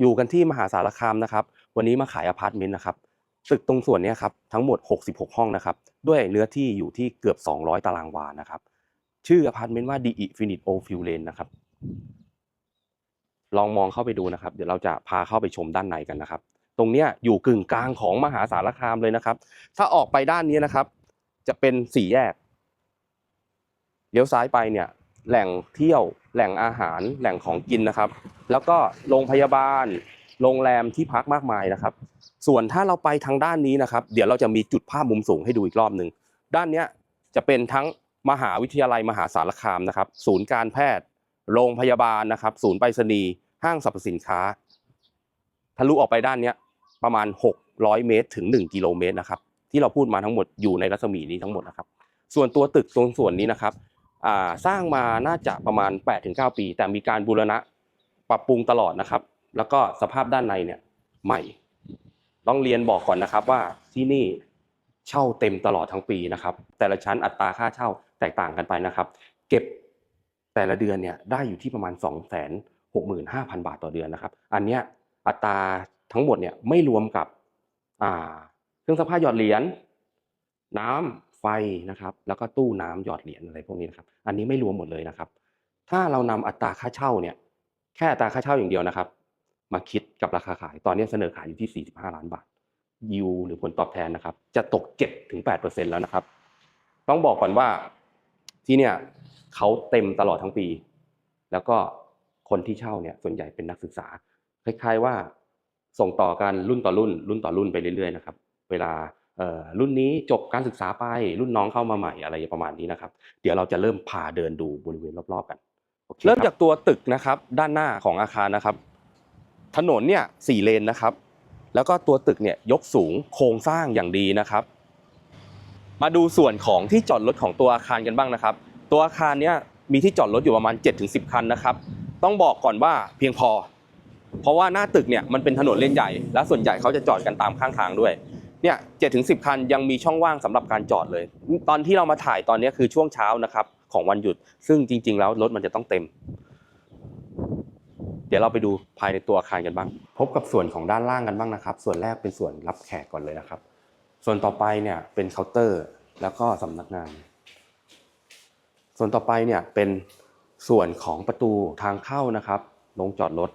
อยู่กันที่มหาสารคามนะครับ วันนี้มาขายอพาร์ตเมนต์นะครับตึกตรงส่วนนี้ครับทั้งหมด 66 ห้องนะครับ ด้วยเนื้อที่อยู่ที่เกือบ 200 ตารางวานะครับ ชื่ออพาร์ตเมนต์ว่า The Infinite O f i l Lane นะครับ ลองมองเข้าไปดูนะครับ เดี๋ยวเราจะพาเข้าไปชมด้านในกันนะครับ ตรงนี้อยู่กึ่งกลางของมหาสารคามเลยนะครับ ถ้าออกไปด้านนี้นะครับ จะเป็นสี่แยกเลี้ยวซ้ายไปเนี่ยแหล่งเที่ยว แหล่งอาหารแหล่งของกินนะครับ แล้วก็โรงพยาบาล โรงแรมที่พักมากมายนะครับ ส่วนถ้าเราไปทางด้านนี้นะครับ เดี๋ยวเราจะมีจุดภาพมุมสูงให้ดูอีกรอบหนึ่งด้านเนี้ยจะเป็นทั้งมหาวิทยาลัยมหาสารคามนะครับ ศูนย์การแพทย์ โรงพยาบาลนะครับ ศูนย์ไปรษณีย์ห้างสรรพสินค้าทะลุออกไปด้านเนี้ยประมาณ 600 เมตร ถึง 1 กิโลเมตรนะครับที่เราพูดมาทั้งหมดอยู่ในรัศมีนี้ทั้งหมดนะครับ ส่วนตัวตึกตรงส่วนนี้นะครับ สร้างมาน่าจะประมาณ 8-9 ปี แต่มีการบูรณะปรับปรุงตลอดนะครับ แล้วก็สภาพด้านในเนี่ยใหม่ ต้องเรียนบอกก่อนนะครับว่าที่นี่เช่าเต็มตลอดทั้งปีนะครับ แต่ละชั้นอัตราค่าเช่าแตกต่างกันไปนะครับ เก็บแต่ละเดือนเนี่ยได้อยู่ที่ประมาณ 2 6 5 0 0 0 บาทต่อเดือนนะครับ อันเนี้ยอัตราทั้งหมดเนี่ยไม่รวมกับเครื่องซักผ้าหยอดเหรียญน้ำ ไฟนะครับแล้วก็ตู้น้ำหยอดเหรียญอะไรพวกนี้นะครับอันนี้ไม่รวมหมดเลยนะครับ ถ้าเรานำอัตราค่าเช่าเนี่ยแค่อัตราค่าเช่าอย่างเดียวนะครับ มาคิดกับราคาขายตอนนี้เสนอขายอยู่ที่ 45 ล้านบาทยิวหรือผลตอบแทนนะครับ จะตก7ถึง8%แล้วนะครับ ต้องบอกก่อนว่าที่เนี่ยเขาเต็มตลอดทั้งปี แล้วก็คนที่เช่าเนี่ยส่วนใหญ่เป็นนักศึกษา คล้ายๆว่าส่งต่อกันรุ่นต่อรุ่น รุ่นต่อรุ่นไปเรื่อยๆนะครับ เวลา รุ่นนี้จบการศึกษาไป รุ่นน้องเข้ามาใหม่อะไรประมาณนี้นะครับ เดี๋ยวเราจะเริ่มพาเดินดูบริเวณรอบๆกันเริ่มจากตัวตึกนะครับ ด้านหน้าของอาคารนะครับ ถนนเนี่ยสี่เลนนะครับ แล้วก็ตัวตึกเนี่ยยกสูงโครงสร้างอย่างดีนะครับ มาดูส่วนของที่จอดรถของตัวอาคารกันบ้างนะครับ ตัวอาคารเนี้ยมีที่จอดรถอยู่ประมาณ 7-10 คันนะครับ ต้องบอกก่อนว่าเพียงพอ เพราะว่าหน้าตึกเนี่ยมันเป็นถนนเลนใหญ่ และส่วนใหญ่เขาจะจอดกันตามข้างทางด้วย เนี่ยเจ็ดถึงสิบคันยังมีช่องว่างสำหรับการจอดเลย ตอนที่เรามาถ่ายตอนนี้คือช่วงเช้านะครับของวันหยุด ซึ่งจริง ๆ แล้วรถมันจะต้องเต็ม เดี๋ยวเราไปดูภายในตัวอาคารกันบ้าง พบกับส่วนของด้านล่างกันบ้างนะครับ ส่วนแรกเป็นส่วนรับแขกก่อนเลยนะครับ ส่วนต่อไปเนี่ยเป็นเคาน์เตอร์ แล้วก็สำนักงาน ส่วนต่อไปเนี่ยเป็นส่วนของประตูทางเข้านะครับลงจอดรถ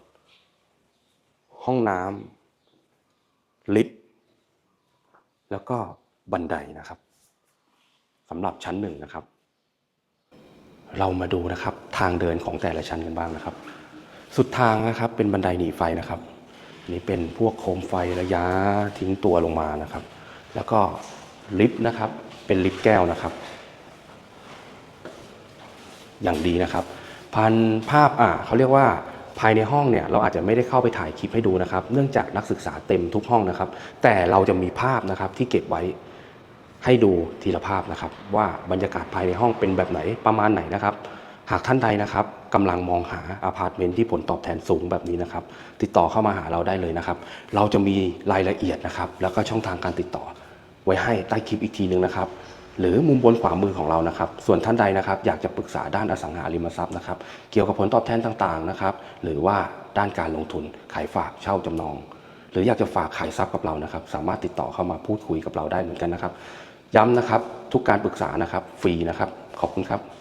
ห้องน้ำลิฟต์ แล้วก็บันไดนะครับสำหรับชั้นหนึ่งนะครับ เรามาดูนะครับทางเดินของแต่ละชั้นกันบ้างนะครับ สุดทางนะครับเป็นบันไดหนีไฟนะครับนี่เป็นพวกโคมไฟระยะทิ้งตัวลงมานะครับ แล้วก็ลิฟต์นะครับเป็นลิฟต์แก้วนะครับ อย่างดีนะครับ พันภาพอ่าเขาเรียกว่า ภายในห้องเนี่ยเราอาจจะไม่ได้เข้าไปถ่ายคลิปให้ดูนะครับ เนื่องจากนักศึกษาเต็มทุกห้องนะครับ แต่เราจะมีภาพนะครับที่เก็บไว้ให้ดูทีละภาพนะครับ ว่าบรรยากาศภายในห้องเป็นแบบไหนประมาณไหนนะครับ หากท่านใดนะครับกำลังมองหาอพาร์ตเมนต์ที่ผลตอบแทนสูงแบบนี้นะครับ ติดต่อเข้ามาหาเราได้เลยนะครับ เราจะมีรายละเอียดนะครับ แล้วก็ช่องทางการติดต่อไว้ให้ใต้คลิปอีกทีหนึ่งนะครับ หรือมุมบนขวามือของเรานะครับ ส่วนท่านใดนะครับ อยากจะปรึกษาด้านอสังหาริมทรัพย์นะครับ เกี่ยวกับผลตอบแทนต่างๆนะครับ หรือว่าด้านการลงทุน ขายฝาก เช่าจำนอง หรืออยากจะฝากขายทรัพย์กับเรานะครับ สามารถติดต่อเข้ามาพูดคุยกับเราได้เหมือนกันนะครับ ย้ำนะครับ ทุกการปรึกษานะครับ ฟรีนะครับ ขอบคุณครับ